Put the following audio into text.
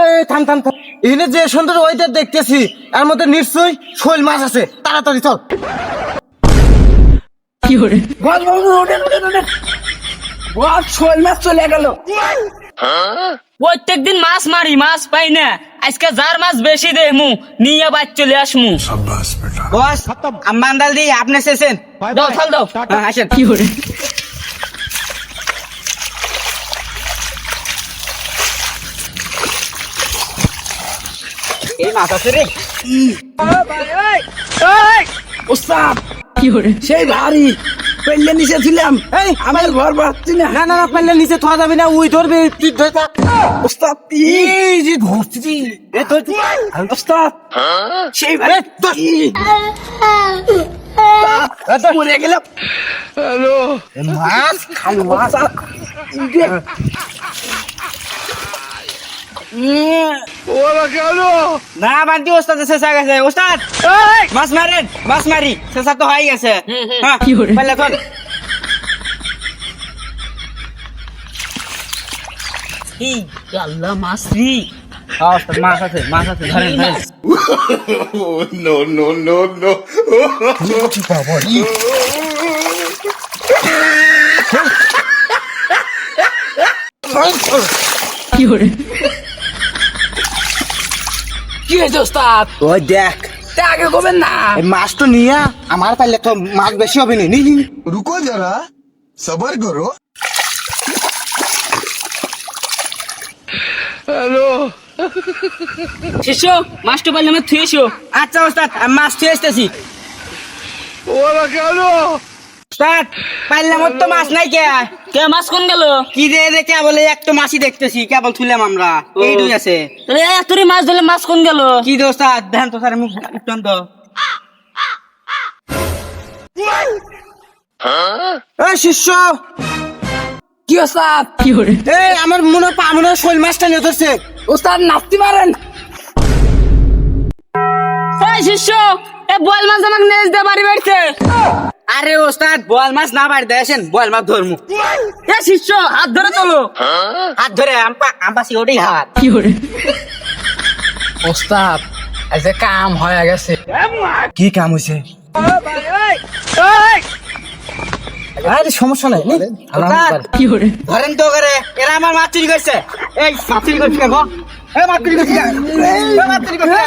এই থাম থাম থাম। এখানে যে সুন্দর ওয়েদার দেখতেছি এর মধ্যে নিশ্চয়ই শৈল মাছ আছে। তাড়াতাড়ি চল। বল শোল মাছ চলে গেল। প্রত্যেক দিন মাছ মারি মাছ পাই না। আজকে যার মাছ বেশি দেহমু নিয়ে বাদ চলে আসমু। বস আম্বান্দাল দি আপনি শেষেন। দাও দাও। হ্যাঁ, আসেন। এই মাছ আছে রে। ওস্তাদ সেই ভারী পেলে নিচে ছিলাম। এই আমার ঘর পাচ্ছি না না না পারলে নিচে থাকা যাবে না উই ধরবে তুই ধরে ওস্তাদ এই যে ধরছি এ ধরছি ওস্তাদ সেই ভারী মরে গেলাম। এ মাছ খালি মাছ। ওস্তাদ, ইয়ে, না বান্টি ওস্তাদ শেষা গেছে ওস্তাদ! মাছ মারেন মাছ মারি। শেষা তো হয়ে গেছে। হ্যাঁ পারলে এই আল্লাহ মাছ রি। হ্যাঁ, মাছ আছে মাছ আছে ধরেন ধরেন। Oh, no, no, no, no. কি হয়েছে ওস্তাদ? ওই দেখ। তা আগে কবেন না? মাছ তো নিয়া আমার তাহলে তো মাছ বেশি হবে নি নি রুকো যারা সবার করো। হ্যালো। শেষ মাছ তো পারলে আমি থুয়েছো আচ্ছা ওস্তাদ মাছ থুয়ে আসতেছি। ওরা কেন? ওস্তাদ পারলে আমার তো মাছ নাই কে? কে মাছ কোন গেল? কি রে রে এই একটা মাছই দেখতেছি কেবল তুলাম আমরা। এইটুই আছে। তাহলে এতরি মাছ ধরলে মাছ কোন গেল? কি রে ওস্তাদ তো স্যার উঠতাম তো এই শিষ্য! কি ওস্তাদ? এই আমার মনে হয় পা মনে শৈল মাছটা নিয়ে ধরছে। ওস্তাদ নাচতে পারেন এই শিষ্য! এ বল মাছ আমাকে নেজ দে বাড়ি বাড়িতে। আরে ওস্তাদ বল মাছ না বাড়ি আসেন বল মাছ ধরমু। এ শিষ্য হাত ধরে তোলো। হাত ধরে আমপা আমপাসি ওটাই হাত। ওস্তাদ আজকে কাম হয়ে গেছে। কি কাম হয়েছে আরে সমস্যা নাই নে। ওস্তাদ, ধরেন তো করে এরা আমার মাছ চুরি করছে। এই মাছ চুরি করছি কেন? এই মাছ চুরি করছি? এই মাছ চুরি করছি?